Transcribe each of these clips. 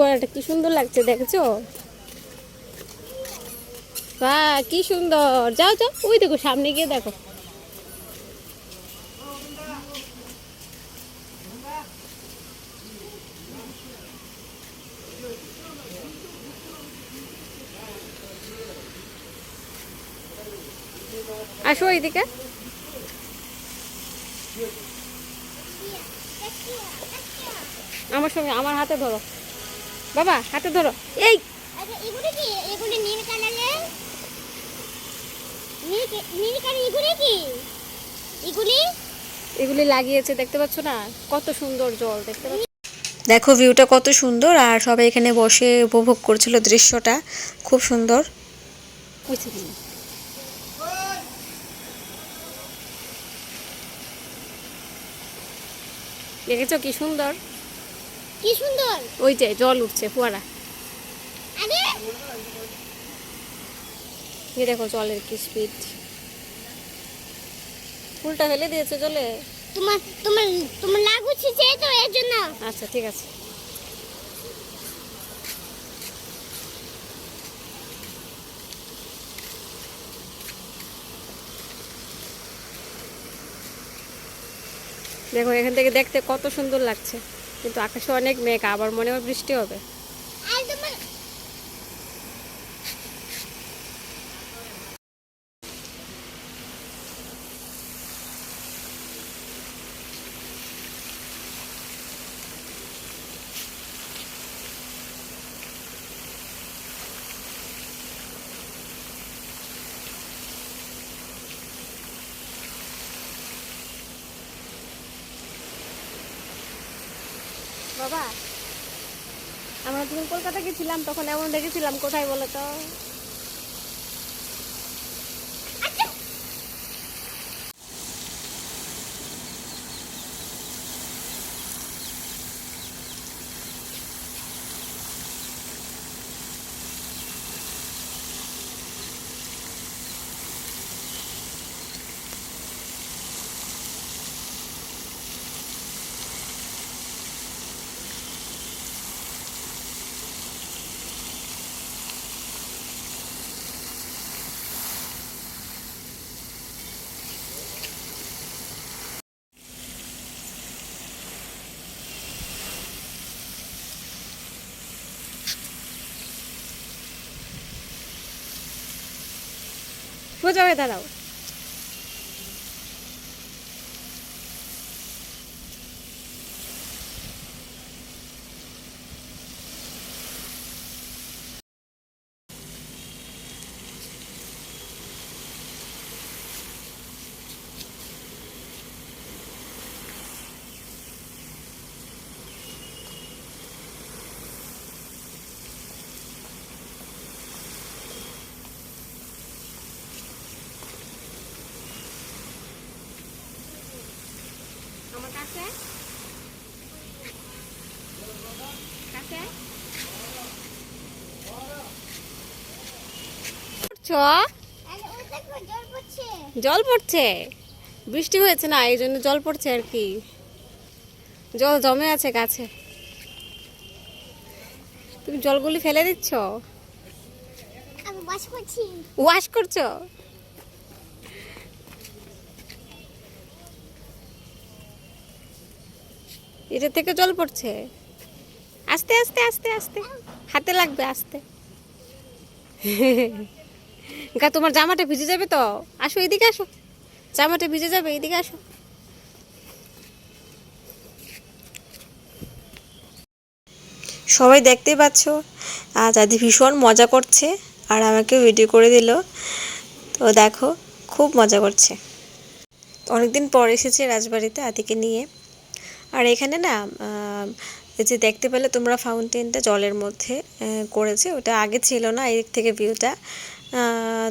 ফোয়ারাটা কি সুন্দর লাগছে দেখেছ? বাহ, কি সুন্দর। যাও যাও, ওই দেখো, সামনে গিয়ে দেখো। আসো এইদিকে আমার সঙ্গে, আমার হাতে ধরো। বাবা হাতে ধরো। এই! আচ্ছা এগুলি কি? এগুলি নীল কালারের? নীল কে- নীল কালার এগুলি কি? এগুলি? এগুলি লাগিয়েছে দেখতে পাচ্ছ না? কত সুন্দর জল দেখতে পাচ্ছ? দেখো ভিউটা কত সুন্দর আর সবাই এখানে বসে উপভোগ করছিল দৃশ্যটা। খুব সুন্দর। কি? কি সুন্দর? কি সুন্দর? ওই যে জল উঠছে ফোয়ারা। আরে! এই দেখো জলের কি স্পিড ফুলটা ফেলে দিয়েছে জলে? তোমার তোমার তোমার তো এর জন্য। আচ্ছা ঠিক আছে। দেখো এখান থেকে দেখতে কত সুন্দর লাগছে। কিন্তু আকাশে অনেক মেঘ আবার মনে হয় বৃষ্টি হবে আর তোমার বাবা? আমরা যখন কলকাতা গেছিলাম তখন এমন দেখেছিলাম কোথায় বলো তো? সোজা হয়ে দাঁড়াও। জল পড়ছে। বৃষ্টি হয়েছে না, এই জন্য জল পড়ছে আর কি। জল জমে আছে গাছে। তুমি জলগুলি ফেলে দিচ্ছ? ওয়াশ করছ? এটা থেকে জল পড়ছে? আস্তে আস্তে আস্তে আস্তে। হাতে লাগবে, আস্তে। গা, তোমার জামাটা ভিজে যাবে তো? আসো, এদিকে আসো। জামাটা ভিজে যাবে, এদিকে আসো। সবাই দেখতেই পাচ্ছ? আর দাদি ভীষণ মজা করছে আর আমাকে ভিডিও করে দিল। তো দেখো, খুব মজা করছে। অনেকদিন পর এসেছে রাজবাড়িতে আদিকে নিয়ে। আর এখানে না যে দেখতে পেলে তোমরা ফাউন্টেনটা জলের মধ্যে করেছে। ওটা আগে ছিল না এই দিক থেকে ভিউটা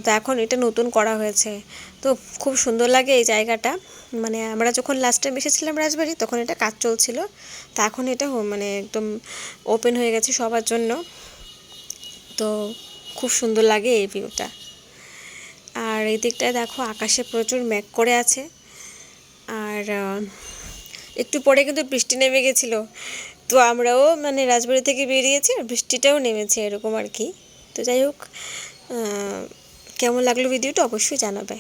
তো এখন এটা নতুন করা হয়েছে। তো খুব সুন্দর লাগে এই জায়গাটা। মানে আমরা যখন লাস্ট টাইম এসেছিলাম রাজবাড়ি, তখন এটা কাজ চলছিল। তা এখন এটা মানে একদম ওপেন হয়ে গেছে সবার জন্য। তো খুব সুন্দর লাগে এই ভিউটা আর এই দিকটায় দেখো আকাশে প্রচুর মেঘ করে আছে। আর একটু পরে কিন্তু বৃষ্টি নেমে গেছিল। তো আমরাও মানে রাজবাড়ি থেকে বেরিয়েছি আর বৃষ্টিটাও নেমেছে এরকম আর কি। তো যাই হোক কেমন লাগল ভিডিওটা অবশ্যই জানাবে।